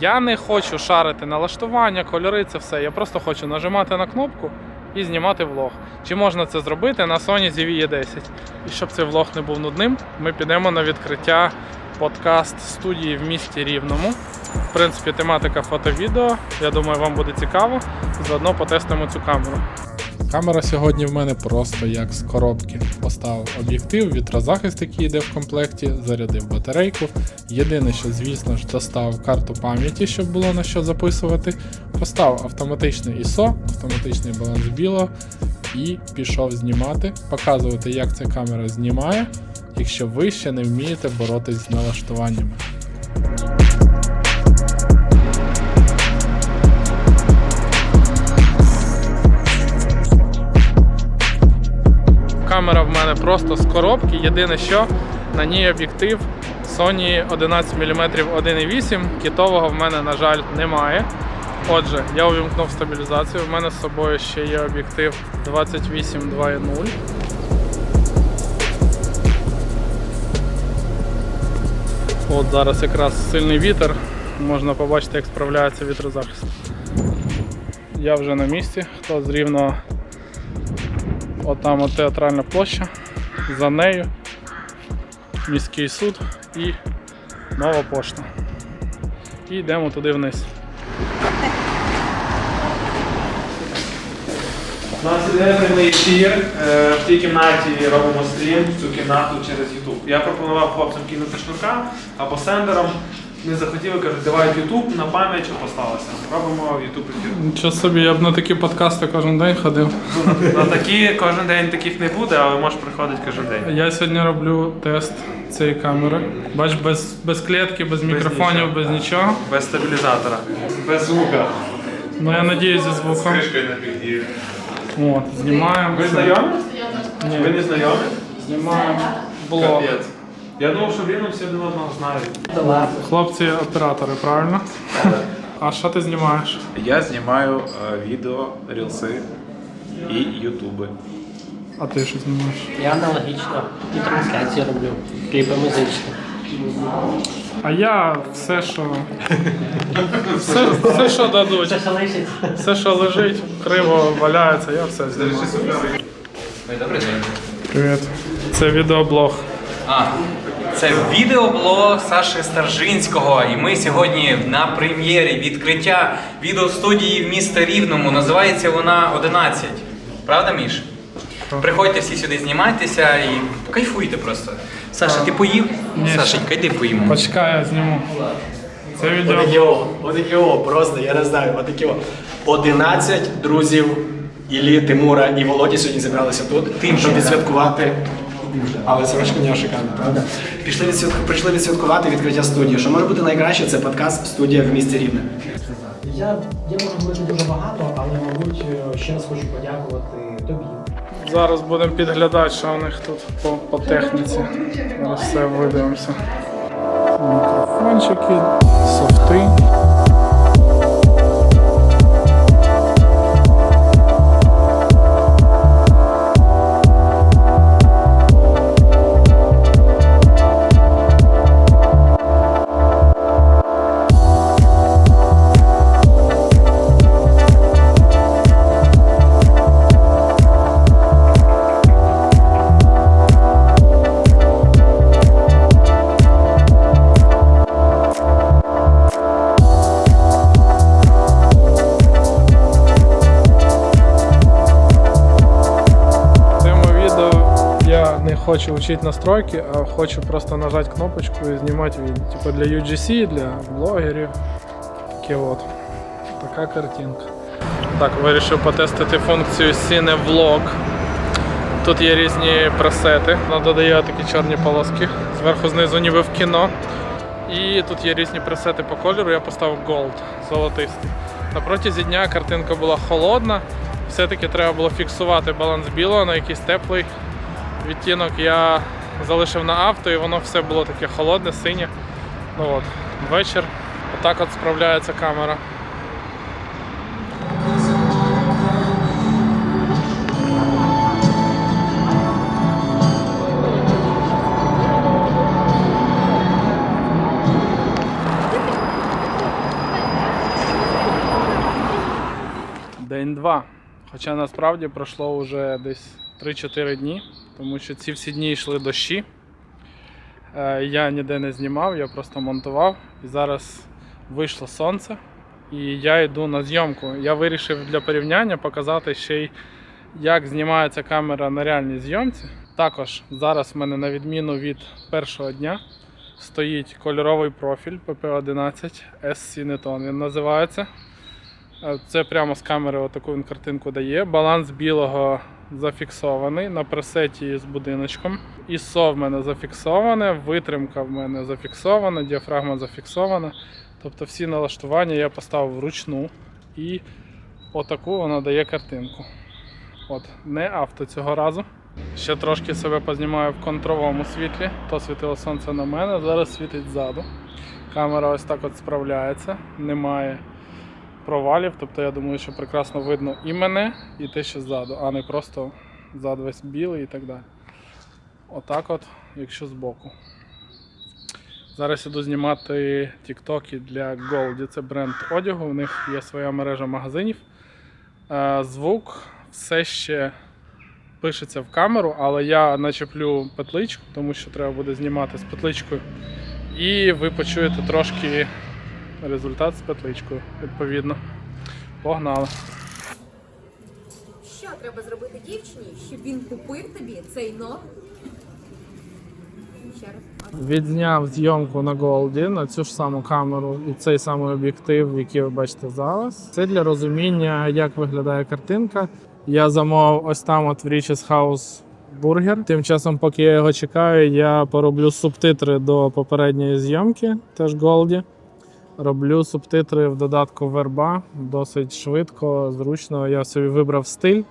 Я не хочу шарити налаштування, кольори, це все. Я просто хочу нажимати на кнопку і знімати влог. Чи можна це зробити на Sony ZV-E10? І щоб цей влог не був нудним, ми підемо на відкриття подкаст студії в місті Рівному. В принципі, тематика фото-відео. Я думаю, вам буде цікаво. Заодно потестимо цю камеру. Камера сьогодні в мене просто як з коробки. Поставив об'єктив, вітрозахист, який йде в комплекті, зарядив батарейку. Єдине, що, звісно ж, доставив карту пам'яті, щоб було на що записувати. Поставив автоматичний ISO, автоматичний баланс біло і пішов знімати, показувати, як ця камера знімає, якщо ви ще не вмієте боротись з налаштуваннями. Просто з коробки. Єдине, що на ній об'єктив Sony 11 мм 1.8. Кітового в мене, на жаль, немає. Отже, я увімкнув стабілізацію. В мене з собою ще є об'єктив 28 2.0. От зараз якраз сильний вітер. Можна побачити, як справляється вітрозахист. Я вже на місці. Хто з рівного Отам от театральна площа, за нею міський суд і нова пошта. І йдемо туди вниз. У нас іде прямий ефір. Е, В тій кімнаті робимо стрім в цю кімнату через YouTube. Я пропонував хлопцям кинути шнурка або сендером. Не захотіли, кажуть, давай в YouTube на пам'ять, щоб осталося. Робимо YouTube ефір. Нічого собі, я б на такі подкасти кожен день ходив. На такі кожен день таких не буде, але можеш приходити кожен день. Я сьогодні роблю тест цієї камери. Бач, без, без клітки, без мікрофонів, нічого. без нічого. Без стабілізатора, без звука. Ну я надіюсь зі звуком. От, знімаємо. Ви знайомі? Ні, Ви не знайомі? знімаємо блог. Капець. Я думав, що в Рівному всі один одного знають. Хлопці оператори, правильно? А що ти знімаєш? Я знімаю е, відео, рілси і ютуби. А ти що знімаєш? Я аналогічно і трансляції роблю, кліпи музичні. А я все, що. Все, все що дадуть. Це що лишиться. Все, що лежить, криво валяється, я все знімаю. Добрий день. Привіт. Це відеоблог. А, це відеоблог Саши Старжинського. І ми сьогодні на прем'єрі відкриття відеостудії в місті Рівному. Називається вона 11. Правда, Міш? Приходьте всі сюди, знімайтеся і кайфуйте просто. Саша, ти поїв? Ні. Сашенька, йди поїмо. Почекай, я зніму. Це відео. Отакі о, отакі о, просто, я не знаю, отакі о. 11 друзів Іллі, Тимура і Володі сьогодні зібралися тут, тим, щоб відсвяткувати. Але це шикарно, шикарно, правда? Пішли відсвятку, прийшли відсвяткувати відкриття студії. Що може бути найкраще, це подкаст студія в місті Рівне. Я, я можу говорити дуже багато, але, мабуть, ще раз хочу подякувати тобі. Зараз будемо підглядати, що у них тут по, по техніці. Зараз все видивимося. Мікрофончики, софти. Хочу вчити настройки, а хочу просто нажати кнопочку і знімати відео. Типу для UGC, для блогерів. Таке от. Така картинка. Так, вирішив потестити функцію Cine Vlog. Тут є різні пресети. Вона додає такі чорні полоски. Зверху знизу ніби в кіно. І тут є різні пресети по кольору. Я поставив Gold, золотистий. На протязі дня картинка була холодна. Все-таки треба було фіксувати баланс білого на якийсь теплий відтінок я залишив на авто і воно все було таке холодне, синє. Ну от, Вечір. Отак от справляється камера. День два. Хоча насправді пройшло вже десь 3-4 дні, тому що ці всі дні йшли дощі. Е, Я ніде не знімав, я просто монтував. І зараз вийшло сонце, і я йду на зйомку. Я вирішив для порівняння показати ще й, як знімається камера на реальній зйомці. Також зараз в мене, на відміну від першого дня, стоїть кольоровий профіль PP11 SC Neton він називається. Е, Це прямо з камери отаку він картинку дає. Баланс білого зафіксований на пресеті з будиночком. ISO в мене зафіксоване, витримка в мене зафіксована, діафрагма зафіксована. Тобто всі налаштування я поставив вручну і отаку вона дає картинку. От, не авто цього разу. Ще трошки себе познімаю в контровому світлі. То світило сонце на мене, зараз світить ззаду. Камера ось так от справляється, немає провалів. Тобто я думаю, що прекрасно видно і мене, і те, що ззаду, а не просто зад весь білий і так далі. Отак от, якщо збоку. Зараз іду знімати тіктоки для Goldie. Це бренд одягу. У них є своя мережа магазинів. Е, Звук все ще пишеться в камеру, але я начеплю петличку, тому що треба буде знімати з петличкою. І ви почуєте трошки результат з петличкою, відповідно. Погнали. Що треба зробити дівчині, щоб він купив тобі цей ног? Ще раз. Відзняв зйомку на Голді на цю ж саму камеру і цей самий об'єктив, який ви бачите зараз. Це для розуміння, як виглядає картинка. Я замовив ось там от в Riches House бургер. Тим часом, поки я його чекаю, я пороблю субтитри до попередньої зйомки, теж Голді. Роблю субтитри в додатку Верба досить швидко, зручно. Я собі вибрав стиль,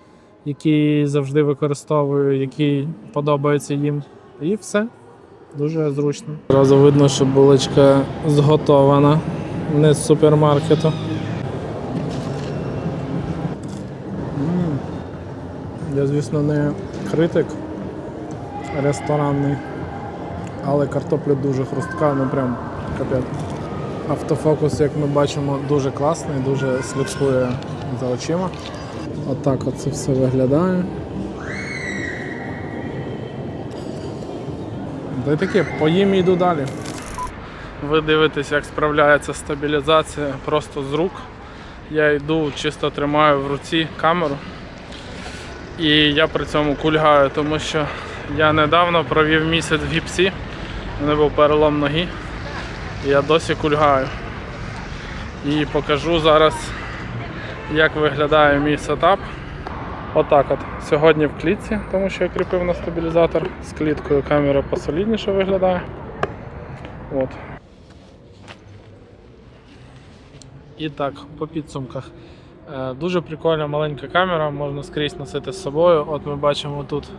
який завжди використовую, який подобається їм. І все. Дуже зручно. Одразу видно, що булочка зготована, не з супермаркету. Я, звісно, не критик ресторанний, але картопля дуже хрустка, ну прям капець. Автофокус, як ми бачимо, дуже класний, дуже слідкує за очима. Отак от це все виглядає. Та й таке, поїм і йду далі. Ви дивитесь, як справляється стабілізація просто з рук. Я йду, чисто тримаю в руці камеру. І я при цьому кульгаю, тому що я недавно провів місяць в гіпсі. У мене був перелом ноги. Я досі кульгаю. І покажу зараз, як виглядає мій сетап. Отак от. Сьогодні в клітці, тому що я кріпив на стабілізатор. З кліткою камера посолідніше виглядає. От. І так, по підсумках. Е, Дуже прикольна маленька камера, можна скрізь носити з собою. От ми бачимо тут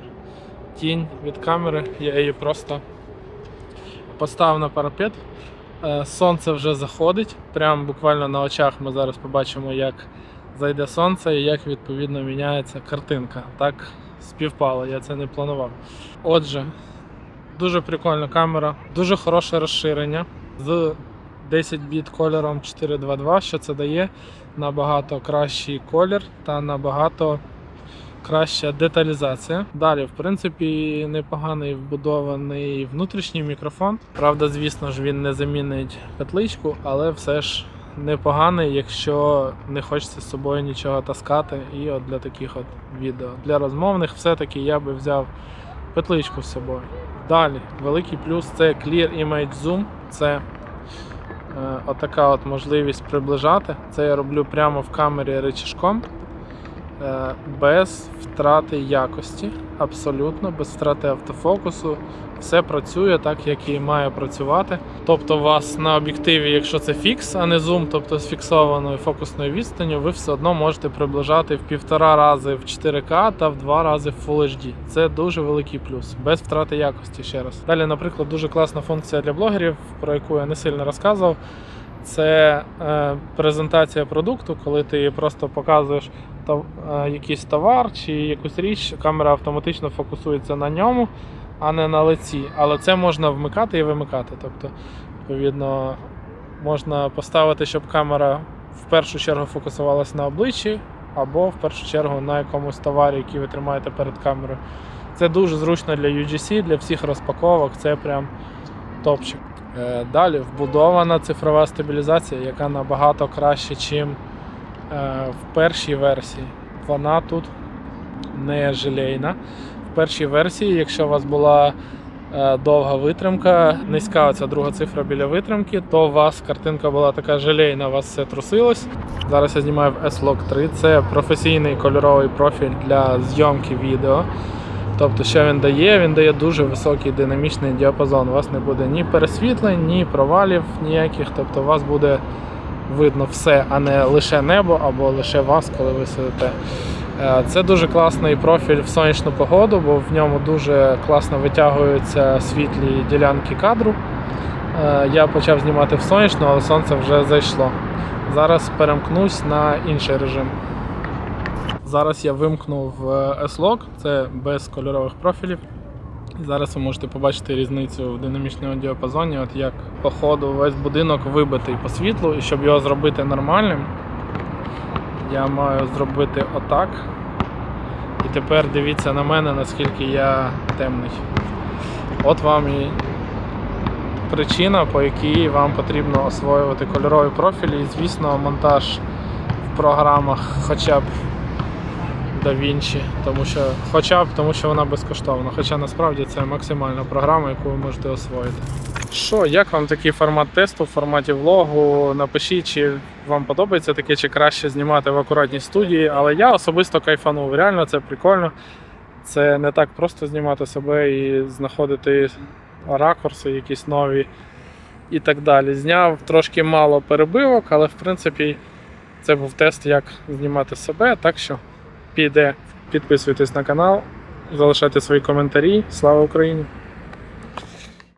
тінь від камери, я її просто поставив на парапет. Е, Сонце вже заходить. Прямо буквально на очах ми зараз побачимо, як зайде сонце і як відповідно міняється картинка. Так співпало, я це не планував. Отже, дуже прикольна камера, дуже хороше розширення з 10 біт кольором 422, що це дає набагато кращий колір та набагато краща деталізація. Далі, в принципі, непоганий вбудований внутрішній мікрофон. Правда, звісно ж, він не замінить петличку, але все ж непоганий, якщо не хочеться з собою нічого таскати. І от для таких от відео. Для розмовних все-таки я би взяв петличку з собою. Далі, великий плюс це Clear Image Zoom. Це Е, Отака от можливість приближати. Це я роблю прямо в камері речішком. Е, Без втрати якості. Абсолютно, без втрати автофокусу. Все працює так, як і має працювати. Тобто, у вас на об'єктиві, якщо це фікс, а не зум, тобто з фіксованою фокусною відстанню, ви все одно можете приближати в півтора рази в 4К та в два рази в Full HD. Це дуже великий плюс, без втрати якості ще раз. Далі, наприклад, дуже класна функція для блогерів, про яку я не сильно розказував. Це е, презентація продукту, коли ти просто показуєш якийсь товар чи якусь річ, камера автоматично фокусується на ньому, а не на лиці. Але це можна вмикати і вимикати. Тобто, відповідно, можна поставити, щоб камера в першу чергу фокусувалась на обличчі, або в першу чергу на якомусь товарі, який ви тримаєте перед камерою. Це дуже зручно для UGC, для всіх розпаковок. Це прям топчик. Е, Далі вбудована цифрова стабілізація, яка набагато краще, ніж е, в першій версії. Вона тут не желейна. В першій версії, якщо у вас була е, довга витримка, низька оця друга цифра біля витримки, то у вас картинка була така желейна, у вас все трусилось. Зараз я знімаю в S-Log 3. Це професійний кольоровий профіль для зйомки відео. Тобто, що він дає? Він дає дуже високий динамічний діапазон. У вас не буде ні пересвітлень, ні провалів ніяких. Тобто у вас буде видно все, а не лише небо або лише вас, коли ви сидите. Е, Це дуже класний профіль в сонячну погоду, бо в ньому дуже класно витягуються світлі ділянки кадру. Е, Я почав знімати в сонячну, але сонце вже зайшло. Зараз перемкнусь на інший режим. Зараз я вимкнув S-Log, це без кольорових профілів. Зараз ви можете побачити різницю в динамічному діапазоні, от як по ходу весь будинок вибитий по світлу, і щоб його зробити нормальним, я маю зробити отак. І тепер дивіться на мене, наскільки я темний. От вам і причина, по якій вам потрібно освоювати кольорові профілі. І, звісно, монтаж в програмах хоча б DaVinci, тому що, хоча б тому, що вона безкоштовна. Хоча насправді це максимальна програма, яку ви можете освоїти. Що, як вам такий формат тесту в форматі влогу? Напишіть, чи вам подобається таке, чи краще знімати в акуратній студії. Але я особисто кайфанув. Реально це прикольно. Це не так просто знімати себе і знаходити ракурси якісь нові і так далі. Зняв трошки мало перебивок, але в принципі це був тест, як знімати себе. Так що піде, підписуйтесь на канал, залишайте свої коментарі. Слава Україні!